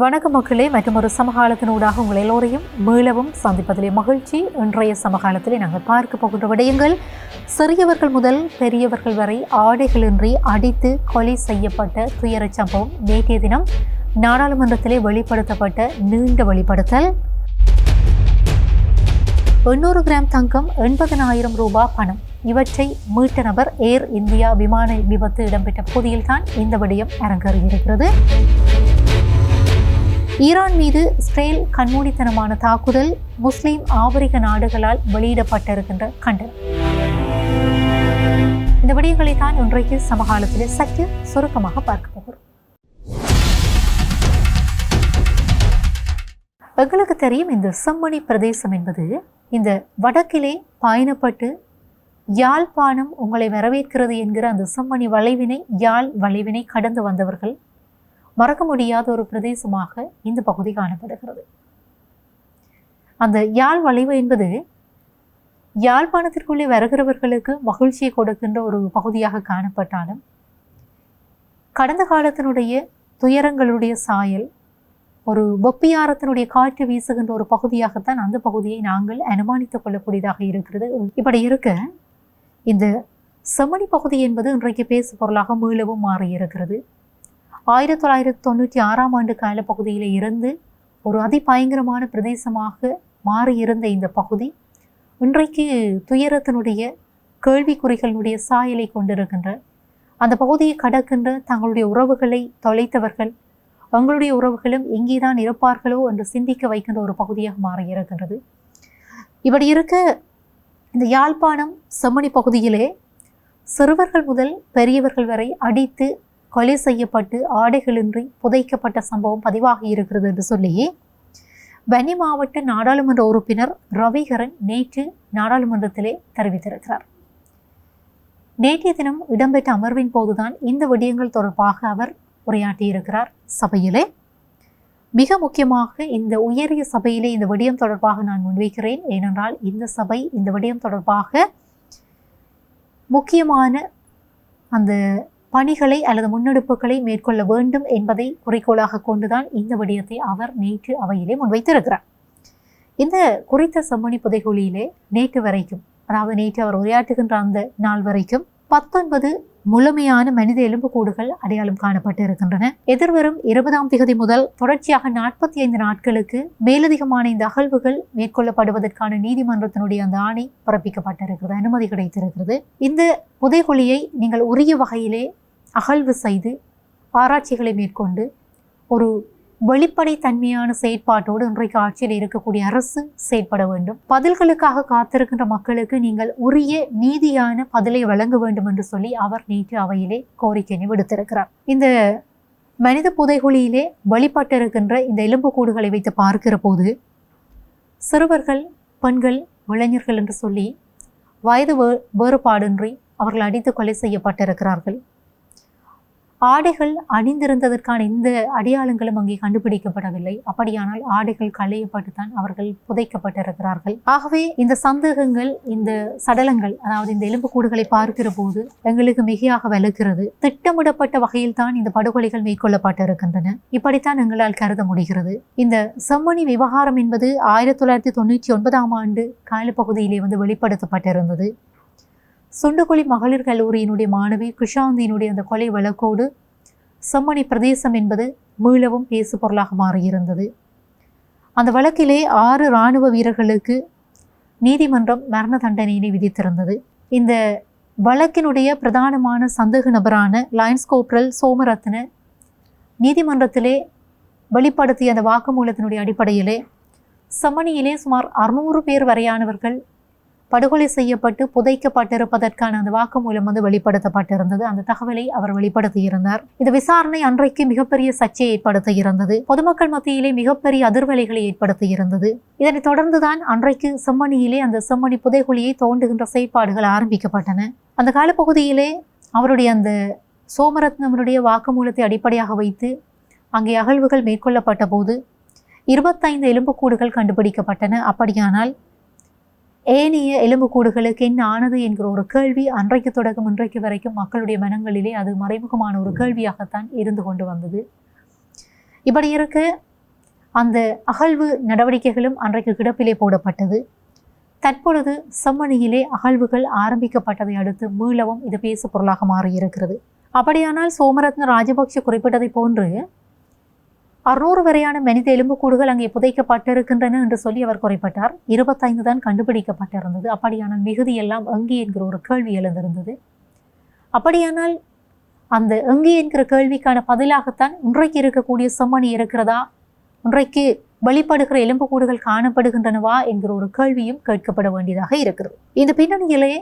வணக்க மக்களே மற்றும் ஒரு சமகாலத்தினூடாக உங்கள் எல்லோரையும் மீளவும் சந்திப்பதிலே மகிழ்ச்சி. இன்றைய சமகாலத்திலே நாங்கள் பார்க்க போகின்ற விடயங்கள் சிறியவர்கள் முதல் பெரியவர்கள் வரை ஆடைகளின்றி அடித்து கொலை செய்யப்பட்ட துயரச் சம்பவம் நேற்றைய தினம் நாடாளுமன்றத்திலே வெளிப்படுத்தப்பட்ட நீண்ட வெளிப்படுத்தல். எண்ணூறு கிராம் தங்கம் எண்பதனாயிரம் ரூபாய் பணம் இவற்றை மீட்ட நபர் ஏர் இந்தியா விமான விபத்து இடம்பெற்ற பகுதியில்தான் இந்த விடயம் அரங்கேறியிருக்கிறது. ஈரான் மீது இஸ்ரேல் கண்மூடித்தனமான தாக்குதல் முஸ்லிம் ஆபிரிக்க நாடுகளால் வெளியிடப்பட்டிருக்கின்ற கண்டனம். இந்த விடயங்களை தான் இன்றைக்கு சமகாலத்தில் சற்று சுருக்கமாக பார்க்க போகிறோம். எங்களுக்கு தெரியும் இந்த செம்மணி பிரதேசம் என்பது இந்த வடக்கிலே பயணப்பட்டு யாழ்ப்பாணம் உங்களை வரவேற்கிறது என்கிற அந்த செம்மணி வளைவினை யாழ் வளைவினை கடந்து வந்தவர்கள் மறக்க முடியாத ஒரு பிரதேசமாக இந்த பகுதி காணப்படுகிறது. அந்த யாழ் வளைவு என்பது யாழ்ப்பாணத்திற்குள்ளே வருகிறவர்களுக்கு மகிழ்ச்சியை கொடுக்கின்ற ஒரு பகுதியாக காணப்பட்டாலும் கடந்த காலத்தினுடைய துயரங்களுடைய சாயல் ஒரு பொப்பியாரத்தினுடைய காற்று வீசுகின்ற ஒரு பகுதியாகத்தான் அந்த பகுதியை நாங்கள் அனுமானித்துக் கொள்ளக்கூடியதாக இருக்கிறது. இப்படி இருக்க இந்த செம்மணி பகுதி என்பது இன்றைக்கு பேசு பொருளாக மீளவும் மாறியிருக்கிறது. ஆயிரத்தி தொள்ளாயிரத்தி தொண்ணூற்றி ஆறாம் ஆண்டு காலப்பகுதியில் இருந்து ஒரு அதிபயங்கரமான பிரதேசமாக மாறியிருந்த இந்த பகுதி இன்றைக்கு துயரத்தினுடைய கேள்விக்குறிகளுடைய சாயலை கொண்டிருக்கின்ற அந்த பகுதியை கடக்கின்ற தங்களுடைய உறவுகளை தொலைத்தவர்கள் அவங்களுடைய உறவுகளும் எங்கேதான் இருப்பார்களோ என்று சிந்திக்க வைக்கின்ற ஒரு பகுதியாக மாறியிருக்கின்றது. இப்படி இருக்க இந்த யாழ்ப்பாணம் செம்மணி பகுதியிலே சிறுவர்கள் முதல் பெரியவர்கள் வரை அடித்து கொலை செய்யப்பட்டு ஆடைகளின்றி புதைக்கப்பட்ட சம்பவம் பதிவாகி இருக்கிறது என்று சொல்லி வன்னி மாவட்ட நாடாளுமன்ற உறுப்பினர் ரவிகரன் நேற்று நாடாளுமன்றத்திலே தெரிவித்திருக்கிறார். நேற்றைய தினம் இடம்பெற்ற அமர்வின் போதுதான் இந்த விடயங்கள் தொடர்பாக அவர் உரையாற்றியிருக்கிறார். சபையிலே மிக முக்கியமாக இந்த உயரிய சபையிலே இந்த விடயம் தொடர்பாக நான் முன்வைக்கிறேன். ஏனென்றால் இந்த சபை இந்த விடயம் தொடர்பாக முக்கியமான அந்த பணிகளை அல்லது முன்னெடுப்புகளை மேற்கொள்ள வேண்டும் என்பதை குறிக்கோளாக கொண்டுதான் இந்த விடயத்தை அவர் நேற்று அவையிலே முன்வைத்திருக்கிறார். இந்த குறித்த செம்மணி புதைகுழியிலே நேற்று வரைக்கும் அதாவது நேற்று அவர் உரையாற்றுகின்ற அந்த நாள் வரைக்கும் பத்தொன்பது முழுமையான மனித எலும்புக்கூடுகள் அடையாளம் காணப்பட்டு இருக்கின்றன எதிர்வரும் இருபதாம் திகதி முதல் தொடர்ச்சியாக நாற்பத்தி ஐந்து நாட்களுக்கு மேலதிகமான இந்த அகழ்வுகள் மேற்கொள்ளப்படுவதற்கான நீதிமன்றத்தினுடைய அந்த ஆணை பிறப்பிக்கப்பட்டிருக்கிறது அனுமதி கிடைத்திருக்கிறது. இந்த புதைகுழியை நீங்கள் உரிய வகையிலே அகழ்வு செய்து ஆராய்ச்சிகளை மேற்கொண்டு ஒரு வெளிப்படை தன்மையான செயற்பாட்டோடு இன்றைக்கு ஆட்சியில் இருக்கக்கூடிய அரசு செயற்பட வேண்டும். பதில்களுக்காக காத்திருக்கின்ற மக்களுக்கு நீங்கள் உரிய நீதியான பதிலை வழங்க வேண்டும் என்று சொல்லி அவர் நேற்று அவையிலே கோரிக்கையினை விடுத்திருக்கிறார். இந்த மனித புதைகுழியிலே வெளிப்பட்டிருக்கின்ற இந்த எலும்புக்கூடுகளை வைத்து பார்க்கிற போது சிறுவர்கள் பெண்கள் இளைஞர்கள் என்று சொல்லி வயது வே வேறுபாடின்றி அவர்கள் அடித்து கொலை செய்யப்பட்டிருக்கிறார்கள். ஆடைகள் அணிந்திருந்ததற்கான இந்த அடையாளங்களும் அங்கே கண்டுபிடிக்கப்படவில்லை. அப்படியானால் ஆடைகள் களையப்பட்டுத்தான் அவர்கள் புதைக்கப்பட்டிருக்கிறார்கள். ஆகவே இந்த சந்தேகங்கள் இந்த சடலங்கள் அதாவது இந்த எலும்புக்கூடுகளை பார்க்கிற போது எங்களுக்கு மிகையாக விளக்கிறது. திட்டமிடப்பட்ட வகையில் தான் இந்த படுகொலைகள் மேற்கொள்ளப்பட்டிருக்கின்றன. இப்படித்தான் எங்களால் கருத முடிகிறது. இந்த செம்மணி விவகாரம் என்பது ஆயிரத்தி தொள்ளாயிரத்தி தொண்ணூற்றி ஒன்பதாம் ஆண்டு காலப்பகுதியிலே வந்து வெளிப்படுத்தப்பட்டிருந்தது. சுண்டுகொலி மகளிர் கல்லூரியினுடைய மாணவி குஷாந்தியினுடைய அந்த கொலை வழக்கோடு செம்மணி பிரதேசம் என்பது மீளவும் பேசு பொருளாக மாறியிருந்தது. அந்த வழக்கிலே ஆறு இராணுவ வீரர்களுக்கு நீதிமன்றம் மரண தண்டனையினை விதித்திருந்தது. இந்த வழக்கினுடைய பிரதானமான சந்தேக நபரான லயன்ஸ் கோப்ரல் சோமரத்ன நீதிமன்றத்திலே வெளிப்படுத்திய அந்த வாக்குமூலத்தினுடைய அடிப்படையிலே சமணியிலே சுமார் அறுநூறு பேர் வரையானவர்கள் படுகொலை செய்யப்பட்டு புதைக்கப்பட்டிருப்பதற்கான அந்த வாக்குமூலம் வந்து வெளிப்படுத்தப்பட்டிருந்தது. அந்த தகவலை அவர் வெளிப்படுத்தியிருந்தார். இந்த விசாரணை அன்றைக்கு மிகப்பெரிய சர்ச்சையை ஏற்படுத்த இருந்தது பொதுமக்கள் மத்தியிலே மிகப்பெரிய அதிர்வலைகளை ஏற்படுத்தி இருந்தது இதனைத் தொடர்ந்துதான் அன்றைக்கு செம்மணியிலே அந்த செம்மணி புதைகுழியை தோண்டுகின்ற செயற்பாடுகள் ஆரம்பிக்கப்பட்டன. அந்த காலப்பகுதியிலே அவருடைய அந்த சோமரத்னவருடைய வாக்குமூலத்தை அடிப்படையாக வைத்து அங்கே அகழ்வுகள் மேற்கொள்ளப்பட்ட போது இருபத்தைந்து எலும்புக்கூடுகள் கண்டுபிடிக்கப்பட்டன. அப்படியானால் ஏனைய எலும்புக்கூடுகளுக்கு என்ன ஆனது என்கிற ஒரு கேள்வி அன்றைக்கு தொடக்கம் இன்றைக்கு வரைக்கும் மக்களுடைய மனங்களிலே அது மறைமுகமான ஒரு கேள்வியாகத்தான் இருந்து கொண்டு வந்தது. இப்படி இருக்க அந்த அகழ்வு நடவடிக்கைகளும் அன்றைக்கு கிடப்பிலே போடப்பட்டது. தற்பொழுது செம்மணியிலே அகழ்வுகள் ஆரம்பிக்கப்பட்டதை அடுத்து மீளவும் இது பேசு பொருளாக மாறியிருக்கிறது. அப்படியானால் சோமரத்ன ராஜபக்ஷ குறிப்பிட்டதை போன்று அறுநூறு வரையான மனித எலும்புக்கூடுகள் அங்கே புதைக்கப்பட்டிருக்கின்றன என்று சொல்லி அவர் குறைப்பட்டார். இருபத்தைந்து தான் கண்டுபிடிக்கப்பட்டிருந்தது. அப்படியான மிகுதி எல்லாம் எங்கே என்கிற ஒரு கேள்வி எழுந்திருந்தது. அப்படியானால் அந்த எங்கே என்கிற கேள்விக்கான பதிலாகத்தான் இன்றைக்கு இருக்கக்கூடிய செம்மணி இருக்கிறதா? இன்றைக்கு வெளிப்படுகிற எலும்புக்கூடுகள் காணப்படுகின்றனவா? என்கிற ஒரு கேள்வியும் கேட்கப்பட வேண்டியதாக இருக்கிறது. இந்த பின்னணியிலே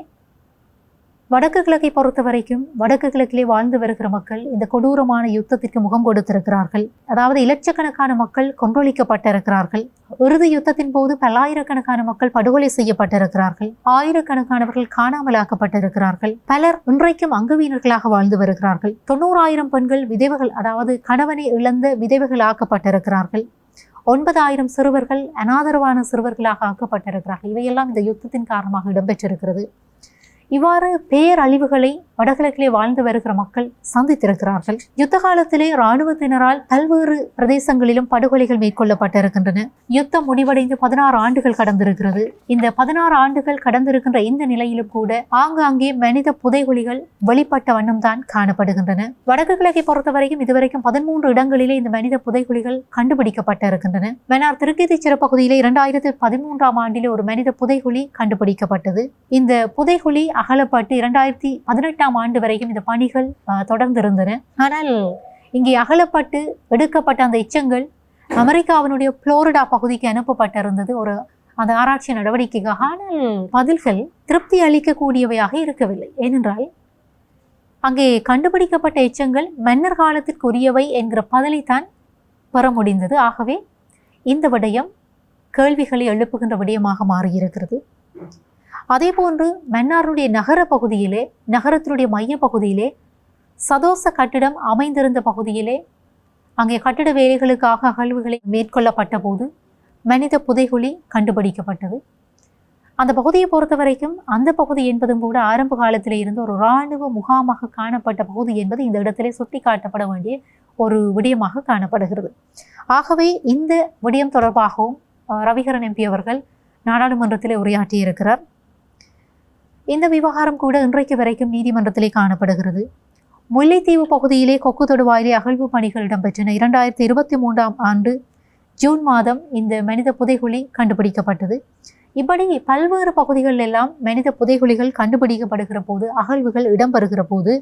வடக்கு கிழக்கை பொறுத்த வரைக்கும் வடக்கு கிழக்கிலே வாழ்ந்து வருகிற மக்கள் இந்த கொடூரமான யுத்தத்திற்கு முகம் கொடுத்திருக்கிறார்கள். அதாவது இலட்சக்கணக்கான மக்கள் கொன்றொழிக்கப்பட்டிருக்கிறார்கள். இறுதி யுத்தத்தின் போது பல்லாயிரக்கணக்கான மக்கள் படுகொலை செய்யப்பட்டிருக்கிறார்கள். ஆயிரக்கணக்கானவர்கள் காணாமலாக்கப்பட்டிருக்கிறார்கள். பலர் இன்றைக்கும் அங்கவீனர்களாக வாழ்ந்து வருகிறார்கள். தொண்ணூறாயிரம் பெண்கள் விதவைகள் அதாவது கணவனை இழந்த விதவைகள் ஆக்கப்பட்டிருக்கிறார்கள். ஒன்பதாயிரம் சிறுவர்கள் அனாதரவான சிறுவர்களாக ஆக்கப்பட்டிருக்கிறார்கள். இவையெல்லாம் இந்த யுத்தத்தின் காரணமாக இடம்பெற்றிருக்கிறது. இவ்வாறு பேரழிவுகளை வடகிழக்கிலே வாழ்ந்து வருகிற மக்கள் சந்தித்திருக்கிறார்கள். யுத்த காலத்திலே இராணுவத்தினரால் பல்வேறு பிரதேசங்களிலும் படுகொலைகள் மேற்கொள்ளப்பட்டிருக்கின்றன. யுத்தம் முடிவடைந்து பதினாறு ஆண்டுகள் கடந்திருக்கிறது. இந்த பதினாறு ஆண்டுகள் கடந்திருக்கின்ற இந்த நிலையிலும் கூட ஆங்காங்கே மனித புதைகுழிகள் வெளிப்பட்ட வண்ணம் தான் காணப்படுகின்றன. வடக்கு கிழக்கை பொறுத்தவரைக்கும் இதுவரைக்கும் பதிமூன்று இடங்களிலே இந்த மனித புதைகுழிகள் கண்டுபிடிக்கப்பட்டிருக்கின்றன. மன்னார் திருக்கேதீச்சிற பகுதியிலே இரண்டாயிரத்தி பதிமூன்றாம் ஆண்டிலே ஒரு மனித புதைகுழி கண்டுபிடிக்கப்பட்டது. இந்த புதைகுழி அகலப்பட்டு இரண்டாயிரத்தி பதினெட்டாம் ஆண்டு வரைக்கும் இந்த பணிகள் தொடர்ந்திருந்தன. ஆனால் இங்கே அகலப்பட்டு எடுக்கப்பட்ட அந்த எச்சங்கள் அமெரிக்காவினுடைய புளோரிடா பகுதிக்கு அனுப்பப்பட்டிருந்தது. ஒரு அந்த ஆராய்ச்சி நடவடிக்கைக்காக. ஆனால் பதில்கள் திருப்தி அளிக்கக்கூடியவையாக இருக்கவில்லை. ஏனென்றால் அங்கே கண்டுபிடிக்கப்பட்ட எச்சங்கள் மன்னர் காலத்திற்குரியவை என்கிற பதிலைத்தான் பெற முடிந்தது. ஆகவே இந்த விடயம் கேள்விகளை எழுப்புகின்ற விடயமாக மாறியிருக்கிறது. அதேபோன்று மன்னாருடைய நகர பகுதியிலே நகரத்தினுடைய மைய பகுதியிலே சதோச கட்டிடம் அமைந்திருந்த பகுதியிலே அங்கே கட்டிட வேலைகளுக்காக அகழ்வுகளை மேற்கொள்ளப்பட்ட போது மனித புதைகுழி கண்டுபிடிக்கப்பட்டது. அந்த பகுதியை பொறுத்த வரைக்கும் அந்த பகுதி என்பதும் கூட ஆரம்ப காலத்தில் இருந்து ஒரு இராணுவ முகாமாக காணப்பட்ட பகுதி என்பது இந்த இடத்திலே சுட்டிக்காட்டப்பட வேண்டிய ஒரு விடயமாக காணப்படுகிறது. ஆகவே இந்த விடயம் தொடர்பாகவும் ரவிகரன் எம்பி அவர்கள் நாடாளுமன்றத்திலே உரையாற்றியிருக்கிறார். இந்த விவகாரம் கூட இன்றைக்கு வரைக்கும் நீதிமன்றத்திலே காணப்படுகிறது. முல்லைத்தீவு பகுதியிலே கொக்கு தொடுவாயிலே அகழ்வு பணிகள் இடம்பெற்றன. இரண்டாயிரத்தி இருபத்தி மூன்றாம் ஆண்டு ஜூன் மாதம் இந்த மனித புதைகுழி கண்டுபிடிக்கப்பட்டது. இப்படி பல்வேறு பகுதிகளில் எல்லாம் மனித புதைகுழிகள் கண்டுபிடிக்கப்படுகிற போது அகழ்வுகள் இடம்பெறுகிற போது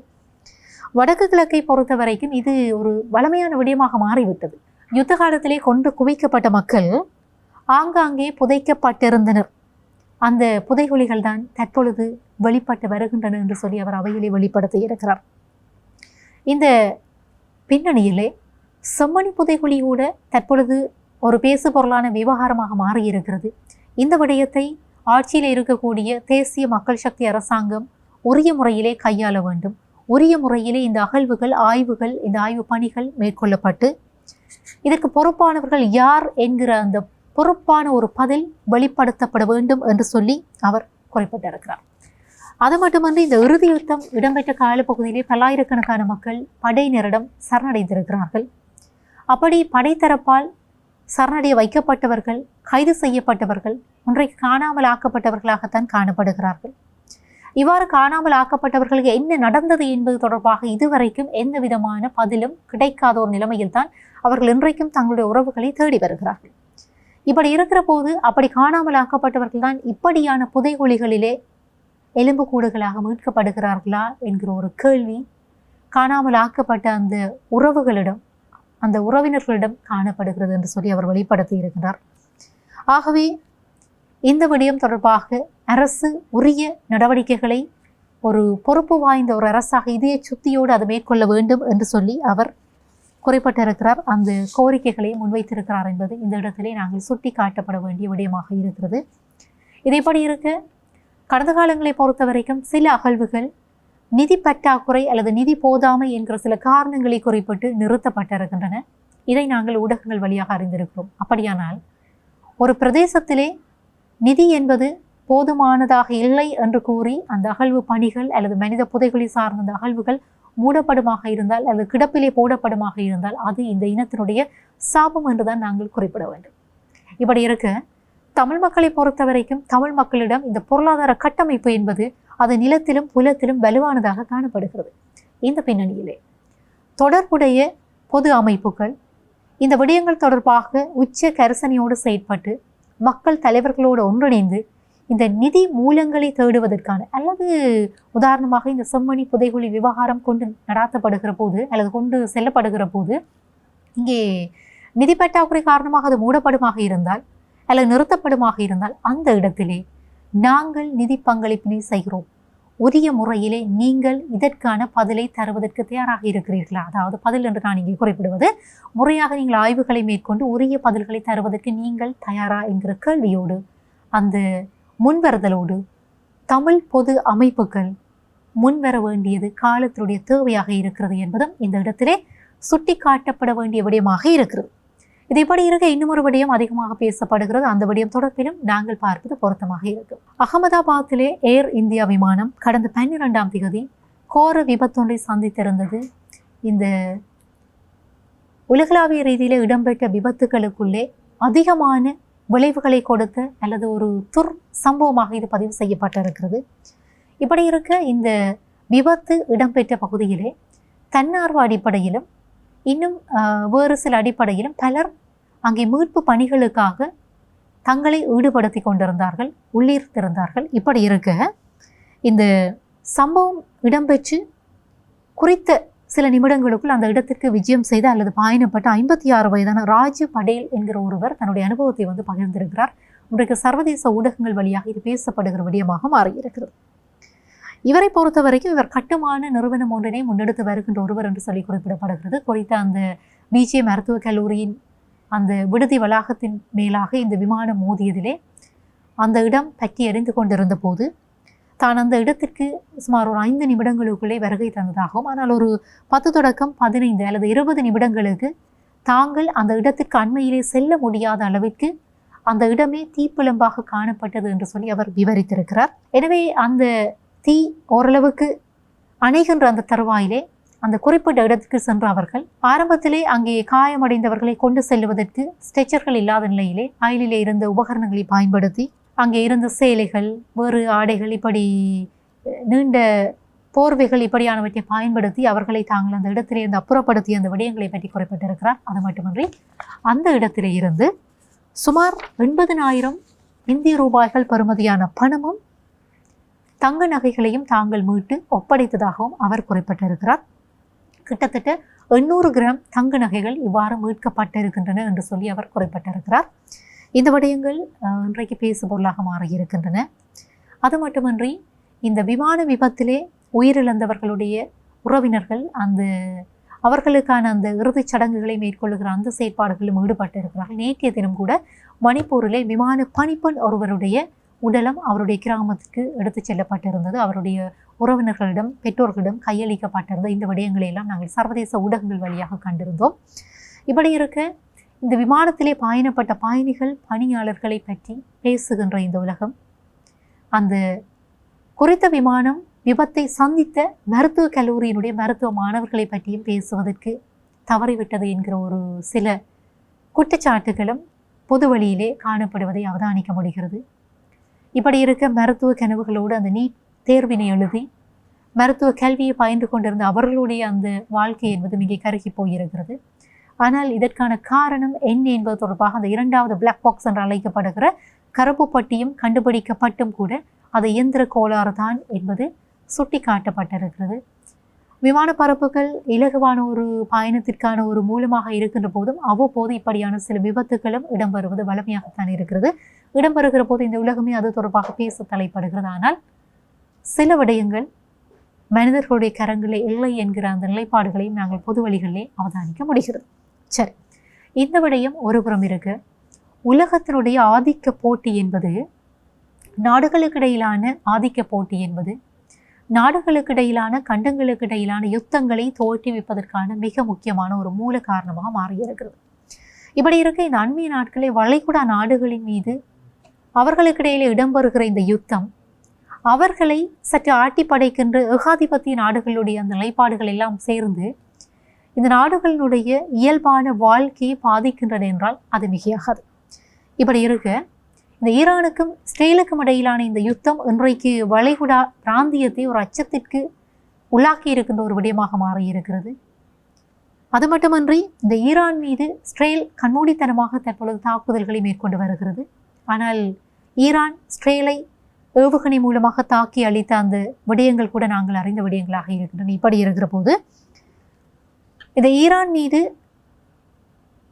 வடக்கு கிழக்கை பொறுத்த வரைக்கும் இது ஒரு வளமையான விடயமாக மாறிவிட்டது. யுத்த காலத்திலே கொண்டு குவிக்கப்பட்ட மக்கள் ஆங்காங்கே புதைக்கப்பட்டிருந்தனர். அந்த புதைகுழிகள் தான் தற்பொழுது வெளிப்பட்டு வருகின்றன என்று சொல்லி அவர் அவையிலே வெளிப்படுத்தி இருக்கிறார். இந்த பின்னணியிலே செம்மணி புதைகுழி கூட தற்பொழுது ஒரு பேசு பொருளான விவகாரமாக மாறியிருக்கிறது. இந்த விடயத்தை ஆட்சியில் இருக்கக்கூடிய தேசிய மக்கள் சக்தி அரசாங்கம் உரிய முறையிலே கையாள வேண்டும். உரிய முறையிலே இந்த அகழ்வுகள் ஆய்வுகள் இந்த ஆய்வு பணிகள் மேற்கொள்ளப்பட்டு இதற்கு பொறுப்பானவர்கள் யார் என்கிற அந்த பொறுப்பான ஒரு பதில் வெளிப்படுத்தப்பட வேண்டும் என்று சொல்லி அவர் குறிப்பிட்டிருக்கிறார். அது மட்டுமன்றி இந்த இறுதி யுத்தம் இடம்பெற்ற காலப்பகுதியிலே பல்லாயிரக்கணக்கான மக்கள் படையினரிடம் சரணடைந்திருக்கிறார்கள். அப்படி படைத்தரப்பால் சரணடைய வைக்கப்பட்டவர்கள் கைது செய்யப்பட்டவர்கள் ஒன்றை காணாமல் ஆக்கப்பட்டவர்களாகத்தான் காணப்படுகிறார்கள். இவ்வாறு காணாமல் ஆக்கப்பட்டவர்களுக்கு என்ன நடந்தது என்பது தொடர்பாக இதுவரைக்கும் எந்த விதமான பதிலும் கிடைக்காத ஒரு நிலைமையில்தான் அவர்கள் இன்றைக்கும் தங்களுடைய உறவுகளை தேடி வருகிறார்கள். இப்படி இருக்கிற போது அப்படி காணாமல் ஆக்கப்பட்டவர்கள் தான் இப்படியான புதைகுழிகளிலே எலும்புக்கூடுகளாக மீட்கப்படுகிறார்களா என்கிற ஒரு கேள்வி காணாமல் ஆக்கப்பட்ட அந்த உறவுகளிடம் அந்த உறவினர்களிடம் காணப்படுகிறது என்று சொல்லி அவர் வெளிப்படுத்தி இருக்கிறார் ஆகவே இந்த விடயம் தொடர்பாக அரசு உரிய நடவடிக்கைகளை ஒரு பொறுப்பு வாய்ந்த ஒரு அரசாக இதய சுத்தியோடு அதை மேற்கொள்ள வேண்டும் என்று சொல்லி அவர் குறிப்பிட்டிருக்கிறார் அந்த கோரிக்கைகளை முன்வைத்திருக்கிறார் என்பது இந்த இடத்திலே நாங்கள் சுட்டி காட்டப்பட வேண்டிய விடயமாக இருக்கிறது. இதைப்படி இருக்க கடந்த காலங்களை பொறுத்த வரைக்கும் சில அகழ்வுகள் நிதி பற்றாக்குறை அல்லது நிதி போதாமை என்கிற சில காரணங்களை குறிப்பிட்டு நிறுத்தப்பட்டிருக்கின்றன. இதை நாங்கள் ஊடகங்கள் வழியாக அறிந்திருக்கிறோம். அப்படியானால் ஒரு பிரதேசத்திலே நிதி என்பது போதுமானதாக இல்லை என்று கூறி அந்த அகழ்வு பணிகள் அல்லது மனித புதைகுழி சார்ந்த அந்த அகழ்வுகள் மூடப்படுமாக இருந்தால் அல்லது கிடப்பிலே போடப்படுமாக இருந்தால் அது இந்த இனத்தினுடைய சாபம் என்றுதான் நாங்கள் குறிப்பிட வேண்டும். இப்படி இருக்க தமிழ் மக்களை பொறுத்த வரைக்கும் தமிழ் மக்களிடம் இந்த பொருளாதார கட்டமைப்பு என்பது அது நிலத்திலும் புலத்திலும் வலுவானதாக காணப்படுகிறது. இந்த பின்னணியிலே தொடர்புடைய பொது அமைப்புகள் இந்த விடயங்கள் தொடர்பாக உச்ச கரிசனையோடு செயற்பட்டு மக்கள் தலைவர்களோடு ஒன்றிணைந்து இந்த நிதி மூலங்களை தேடுவதற்கான அல்லது உதாரணமாக இந்த செம்மணி புதைகுழி விவகாரம் கொண்டு நடாத்தப்படுகிற போது அல்லது கொண்டு செல்லப்படுகிற போது இங்கே நிதி பற்றாக்குறை காரணமாக அது மூடப்படுமாக இருந்தால் அல்லது நிறுத்தப்படுமாக இருந்தால் அந்த இடத்திலே நாங்கள் நிதி பங்களிப்பினை செய்கிறோம். உரிய முறையிலே நீங்கள் இதற்கான பதிலை தருவதற்கு தயாராக இருக்கிறீர்களா? அதாவது பதில் என்று நான் இங்கே குறிப்பிடுவது முறையாக நீங்கள் ஆய்வுகளை மேற்கொண்டு உரிய பதில்களை தருவதற்கு நீங்கள் தயாரா என்கிற கேள்வியோடு அந்த முன்வருதலோடு தமிழ் பொது அமைப்புகள் முன்வர வேண்டியது காலத்தினுடைய தேவையாக இருக்கிறது என்பதும் இந்த இடத்திலே சுட்டி காட்டப்பட வேண்டிய விடயமாக இருக்கிறது. இதைப்படி இருக்க இன்னொரு விடயம் அதிகமாக பேசப்படுகிறது. அந்த விடயம் தொடர்பிலும் நாங்கள் பார்ப்பது பொருத்தமாக இருக்கும் அகமதாபாத்திலே ஏர் இந்தியா விமானம் கடந்த பன்னிரெண்டாம் திகதி கோர விபத்தொன்றை சந்தித்திருந்தது. இந்த உலகளாவிய ரீதியில் இடம்பெற்ற விபத்துகளுக்குள்ளே அதிகமான விளைவுகளை கொடுத்த அல்லது ஒரு துர் சம்பவமாக இது பதிவு செய்யப்பட்டிருக்கிறது. இப்படி இருக்க இந்த விபத்து இடம்பெற்ற பகுதியிலே தன்னார்வ அடிப்படையிலும் இன்னும் வேறு சில அடிப்படையிலும் பலர் அங்கே மீட்பு பணிகளுக்காக தங்களை ஈடுபடுத்தி கொண்டிருந்தார்கள் உள்ளீர்த்திருந்தார்கள் இப்படி இருக்க இந்த சம்பவம் இடம்பெற்று குறித்த சில நிமிடங்களுக்குள் அந்த இடத்திற்கு விஜயம் செய்த அல்லது பயணப்பட்ட ஐம்பத்தி ஆறு வயதான ராஜு படேல் என்கிற ஒருவர் தன்னுடைய அனுபவத்தை வந்து பகிர்ந்திருக்கிறார். இன்றைக்கு சர்வதேச ஊடகங்கள் வழியாக இது பேசப்படுகிற விடயமாக மாறியிருக்கிறது. இவரை பொறுத்த வரைக்கும் இவர் கட்டுமான நிறுவனம் ஒன்றினை முன்னெடுத்து வருகின்ற ஒருவர் என்று சொல்லி குறிப்பிடப்படுகிறது. குறித்த அந்த பிஜே மருத்துவக் கல்லூரியின் அந்த விடுதி வளாகத்தின் மேலாக இந்த விமானம் மோதியதிலே அந்த இடம் பற்றி எறிந்து கொண்டிருந்த போது தான் அந்த இடத்திற்கு சுமார் ஒரு ஐந்து நிமிடங்களுக்குள்ளே வருகை தந்ததாகவும் ஆனால் ஒரு பத்து தொடக்கம் பதினைந்து அல்லது இருபது நிமிடங்களுக்கு தாங்கள் அந்த இடத்திற்கு அண்மையிலே செல்ல முடியாத அளவிற்கு அந்த இடமே தீப்பிழம்பாக காணப்பட்டது என்று சொல்லி அவர் விவரித்திருக்கிறார். எனவே அந்த தீ ஓரளவுக்கு அணைகின்ற அந்த தருவாயிலே அந்த குறிப்பிட்ட இடத்துக்கு சென்ற அவர்கள் ஆரம்பத்திலே அங்கே காயமடைந்தவர்களை கொண்டு செல்வதற்கு ஸ்ட்ரெச்சர்கள் இல்லாத நிலையிலே அயலிலே இருந்த உபகரணங்களை பயன்படுத்தி அங்கே இருந்த சேலைகள் வேறு ஆடைகள் இப்படி நீண்ட போர்வைகள் இப்படியானவற்றை பயன்படுத்தி அவர்களை தாங்கள் அந்த இடத்திலே இருந்து அப்புறப்படுத்திய அந்த விடயங்களை பற்றி குறிப்பிட்டிருக்கிறார். அது மட்டுமின்றி அந்த இடத்திலே இருந்து சுமார் எண்பதனாயிரம் இந்திய ரூபாய்கள் பெறுமதியான பணமும் தங்க நகைகளையும் தாங்கள் மீட்டு ஒப்படைத்ததாகவும் அவர் குறிப்பிட்டிருக்கிறார். கிட்டத்தட்ட எண்ணூறு கிராம் தங்க நகைகள் இவ்வாறு மீட்கப்பட்டிருக்கின்றன என்று சொல்லி அவர் குறிப்பிட்டிருக்கிறார். இந்த விடயங்கள் இன்றைக்கு பேசு பொருளாக மாறியிருக்கின்றன. அது மட்டுமின்றி இந்த விமான விபத்திலே உயிரிழந்தவர்களுடைய உறவினர்கள் அந்த அவர்களுக்கான அந்த இறுதிச் சடங்குகளை மேற்கொள்ளுகிற அந்த செயற்பாடுகளிலும் ஈடுபட்டிருக்கிறார்கள். நேற்றைய தினம் கூட மணிப்பூரிலே விமான பணிப்பெண் ஒருவருடைய உடலம் அவருடைய கிராமத்துக்கு எடுத்துச் செல்லப்பட்டிருந்தது. அவருடைய உறவினர்களிடம் பெற்றோர்களிடம் கையளிக்கப்பட்டிருந்த இந்த விடயங்களை எல்லாம் நாங்கள் சர்வதேச ஊடகங்கள் வழியாக கண்டிருந்தோம். இப்படி இருக்க இந்த விமானத்திலே பயணப்பட்ட பயணிகள் பணியாளர்களை பற்றி பேசுகின்ற இந்த உலகம். அந்த குறித்த விமானம் விபத்தை சந்தித்த மருத்துவக் கல்லூரியினுடைய மருத்துவ மாணவர்களை பற்றியும் பேசுவதற்கு தவறிவிட்டது என்கிற ஒரு சில குற்றச்சாட்டுகளும் பொது வழியிலே காணப்படுவதை அவதானிக்க முடிகிறது. இப்படி இருக்க மருத்துவ கனவுகளோடு அந்த நீட் தேர்வினை எழுதி மருத்துவ கல்வியை பயின்று கொண்டிருந்த அவர்களுடைய அந்த வாழ்க்கை என்பது மிக கருகி போயிருக்கிறது. ஆனால் இதற்கான காரணம் என்ன என்பது தொடர்பாக அந்த இரண்டாவது பிளாக் பாக்ஸ் என்று அழைக்கப்படுகிற கருப்பு பட்டியும் கண்டுபிடிக்கப்பட்டும் கூட அது இயந்திர கோளாறு தான் என்பது சுட்டி காட்டப்பட்டிருக்கிறது விமான பரப்புகள் இலகுவான ஒரு பயணத்திற்கான ஒரு மூலமாக இருக்கின்ற போதும் அவ்வப்போது இப்படியான சில விபத்துகளும் இடம்பெறுவது வளமையாகத்தான் இருக்கிறது. இடம்பெறுகிற போது இந்த உலகமே அது தொடர்பாக பேச தலைப்படுகிறது. ஆனால் சில விடயங்கள் மனிதர்களுடைய கரங்களே இல்லை என்கிற அந்த நிலைப்பாடுகளையும் நாங்கள் பொது வழிகளிலே அவதானிக்க முடிகிறது. சரி இந்த விடயம் ஒருபுறம் இருக்கு. உலகத்தினுடைய ஆதிக்க போட்டி என்பது நாடுகளுக்கிடையிலான ஆதிக்க போட்டி என்பது நாடுகளுக்கு இடையிலான கண்டங்களுக்கு இடையிலான யுத்தங்களை தோற்றுவிப்பதற்கான மிக முக்கியமான ஒரு மூல காரணமாக மாறியிருக்கிறது. இப்படி இருக்க இந்த அண்மைய நாட்களில் வளைகுடா நாடுகளின் மீது அவர்களுக்கிடையில் இடம்பெறுகிற இந்த யுத்தம் அவர்களை சற்று ஆட்டி படைக்கின்ற ஏகாதிபத்திய நாடுகளுடைய அந்த நிலைப்பாடுகள் எல்லாம் சேர்ந்து இந்த நாடுகளினுடைய இயல்பான வாழ்க்கையை பாதிக்கின்றன என்றால் அது மிகையாகாது. இப்படி இருக்க இந்த ஈரானுக்கும் இஸ்ரேலுக்கும் இடையிலான இந்த யுத்தம் இன்றைக்கு வளைகுடா பிராந்தியத்தை ஒரு அச்சத்திற்கு உள்ளாக்கி இருக்கின்ற ஒரு விடயமாக மாறியிருக்கிறது. அது மட்டுமன்றி இந்த ஈரான் மீது ஸ்ட்ரேல் கண்மூடித்தனமாக தற்பொழுது தாக்குதல்களை மேற்கொண்டு வருகிறது. ஆனால் ஈரான் ஸ்ட்ரேலை ஏவுகணை மூலமாக தாக்கி அளித்த அந்த விடயங்கள் கூட நாங்கள் அறிந்த விடயங்களாக இருக்கின்றன. இப்படி இருக்கிற போது இந்த ஈரான் மீது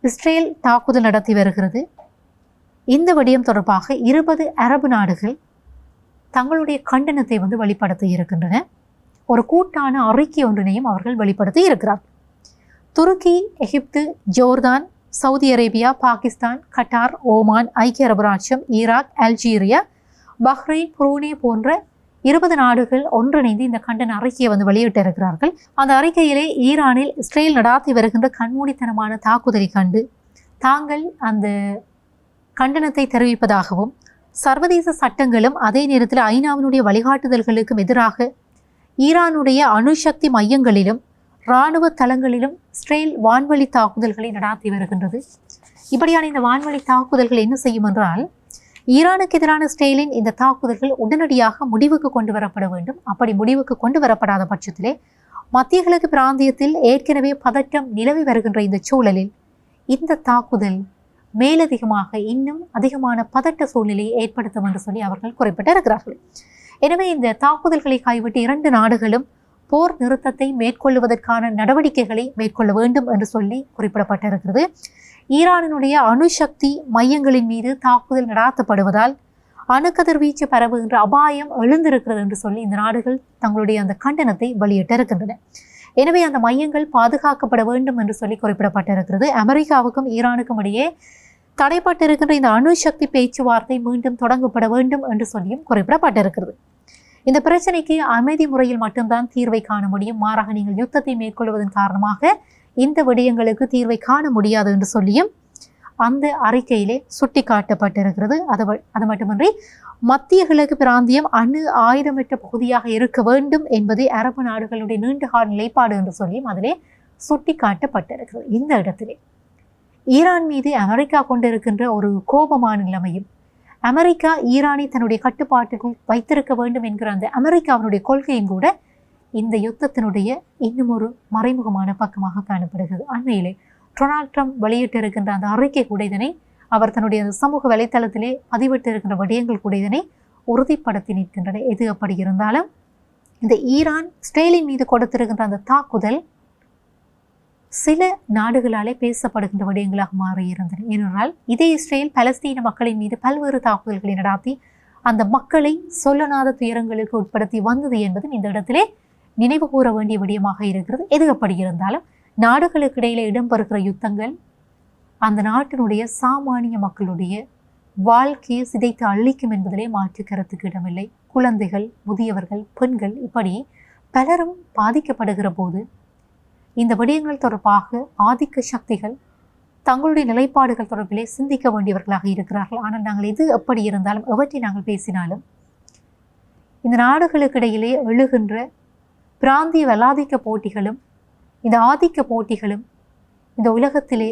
இஸ்ரேல் தாக்குதல் நடத்தி வருகிறது. இந்த விடயம் தொடர்பாக இருபது அரபு நாடுகள் தங்களுடைய கண்டனத்தை வந்து வெளிப்படுத்தி இருக்கின்றன. ஒரு கூட்டான அறிக்கை ஒன்றினையும் அவர்கள் வெளிப்படுத்தி இருக்கிறார். துருக்கி எகிப்து Jordan Saudi Arabia Pakistan Qatar Oman ஐக்கிய அரபு ராஜ்யம் ஈராக் அல்ஜீரியா பஹ்ரைன் புரூனே போன்ற இருபது நாடுகள் ஒன்றிணைந்து இந்த கண்டன அறிக்கையை வந்து வெளியிட்டு இருக்கிறார்கள் அந்த அறிக்கையிலே ஈரானில் இஸ்ரேல் நடாத்தி வருகின்ற கண்மூடித்தனமான தாக்குதலை கண்டு தாங்கள் அந்த கண்டனத்தை தெரிவிப்பதாகவும் சர்வதேச சட்டங்களும் அதே நேரத்தில் ஐநாவினுடைய வழிகாட்டுதல்களுக்கும் எதிராக ஈரானுடைய அணுசக்தி மையங்களிலும் இராணுவ தளங்களிலும் இஸ்ரேல் வான்வழி தாக்குதல்களை நடாத்தி வருகின்றது. இப்படியான இந்த வான்வழி தாக்குதல்கள் என்ன செய்யும் என்றால் ஈரானுக்கு எதிரான ஸ்டெயிலின் இந்த தாக்குதல்கள் உடனடியாக முடிவுக்கு கொண்டு வரப்பட வேண்டும். அப்படி முடிவுக்கு கொண்டு வரப்படாத பட்சத்திலே மத்திய கிழக்கு பிராந்தியத்தில் ஏற்கனவே பதட்டம் நிலவி வருகின்ற இந்த சூழலில் இந்த தாக்குதல் மேலதிகமாக இன்னும் அதிகமான பதட்ட சூழ்நிலையை ஏற்படுத்தும் என்று சொல்லி அவர்கள் குறிப்பிட்டிருக்கிறார்கள். எனவே இந்த தாக்குதல்களை கைவிட்டு இரண்டு நாடுகளும் போர் நிறுத்தத்தை மேற்கொள்வதற்கான நடவடிக்கைகளை மேற்கொள்ள வேண்டும் என்று சொல்லி குறிப்பிடப்பட்டிருக்கிறது. ஈரானினுடைய அணுசக்தி மையங்களின் மீது தாக்குதல் நடாத்தப்படுவதால் அணுக்கதிர்வீச்சு பரவுகின்ற அபாயம் எழுந்திருக்கிறது என்று சொல்லி இந்த நாடுகள் தங்களுடைய அந்த கண்டனத்தை வெளியிட்டிருக்கின்றன. எனவே அந்த மையங்கள் பாதுகாக்கப்பட வேண்டும் என்று சொல்லி குறிப்பிடப்பட்டிருக்கிறது. அமெரிக்காவுக்கும் ஈரானுக்கும் இடையே தடைப்பட்டிருக்கின்ற இந்த அணுசக்தி பேச்சுவார்த்தை மீண்டும் தொடங்கப்பட வேண்டும் என்று சொல்லியும் குறிப்பிடப்பட்டிருக்கிறது. இந்த பிரச்சனைக்கு அமைதி முறையில் மட்டும்தான் தீர்வை காண முடியும். மாறாக நீங்கள் யுத்தத்தை மேற்கொள்வதன் காரணமாக இந்த விடயங்களுக்கு தீர்வை காண முடியாது என்று சொல்லியும் அந்த அறிக்கையிலே சுட்டி காட்டப்பட்டிருக்கிறது அது வ- அது மட்டுமின்றி மத்திய கிழக்கு பிராந்தியம் அணு ஆயுதமிட்ட பகுதியாக இருக்க வேண்டும் என்பதே அரபு நாடுகளுடைய நீண்டகால நிலைப்பாடு என்று சொல்லியும் அதிலே சுட்டிக்காட்டப்பட்டிருக்கிறது. இந்த இடத்திலே ஈரான் மீது அமெரிக்கா கொண்டிருக்கின்ற ஒரு கோபமான நிலைமையும் அமெரிக்கா ஈரானை தன்னுடைய கட்டுப்பாட்டுக்குள் வைத்திருக்க வேண்டும் என்கிற அந்த அமெரிக்காவினுடைய கொள்கையும் கூட இந்த யுத்தத்தினுடைய இன்னும் ஒரு மறைமுகமான பக்கமாக காணப்படுகிறது. அண்மையிலே டொனால்ட் ட்ரம்ப் வெளியிட்டிருக்கின்ற அந்த அறிக்கை கூட இதனை அவர் தன்னுடைய அந்த சமூக வலைத்தளத்திலே பதிவிட்டு இருக்கின்ற விடயங்கள் கூட இதனை உறுதிப்படுத்தி நிற்கின்றன. எது அப்படி இருந்தாலும் இந்த ஈரான் ஸ்டெயிலின் மீது கொடுத்திருக்கின்ற அந்த தாக்குதல் சில நாடுகளாலே பேசப்படுகின்ற விடயங்களாக மாறியிருந்தன. ஏனென்றால் இதே இஸ்ரேல் பலஸ்தீன மக்களின் மீது பல்வேறு தாக்குதல்களை நடாத்தி அந்த மக்களை சொல்லனாத துயரங்களுக்கு உட்படுத்தி வந்தது என்பதும் இந்த இடத்திலே நினைவு கூற வேண்டிய விடயமாக இருக்கிறது. எது அப்படி இருந்தாலும் நாடுகளுக்கு இடையில இடம்பெறுகிற யுத்தங்கள் அந்த நாட்டினுடைய சாமானிய மக்களுடைய வாழ்க்கையை சிதைத்து அழிக்கும் என்பதிலே மாற்று கருத்துக்கு இடமில்லை. குழந்தைகள் முதியவர்கள் பெண்கள் இப்படி பலரும் பாதிக்கப்படுகிற போது இந்த விடயங்கள் தொடர்பாக ஆதிக்க சக்திகள் தங்களுடைய நிலைப்பாடுகள் தொடர்பிலே சிந்திக்க வேண்டியவர்களாக இருக்கிறார்கள். ஆனால் நாங்கள் எது எப்படி இருந்தாலும் எவற்றை நாங்கள் பேசினாலும் இந்த நாடுகளுக்கிடையிலே எழுகின்ற பிராந்திய வல்லாதிக்க போட்டிகளும் இந்த ஆதிக்க போட்டிகளும் இந்த உலகத்திலே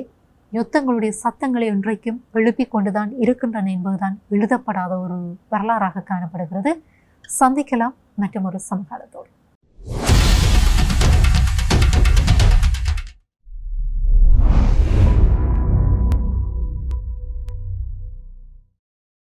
யுத்தங்களுடைய சத்தங்களை இன்றைக்கும் எழுப்பிக் கொண்டுதான் இருக்கின்றன என்பதுதான் எழுதப்படாத ஒரு வரலாறாக காணப்படுகிறது. சந்திக்கலாம். மற்றும் ஒரு சமகாலத்தோடு.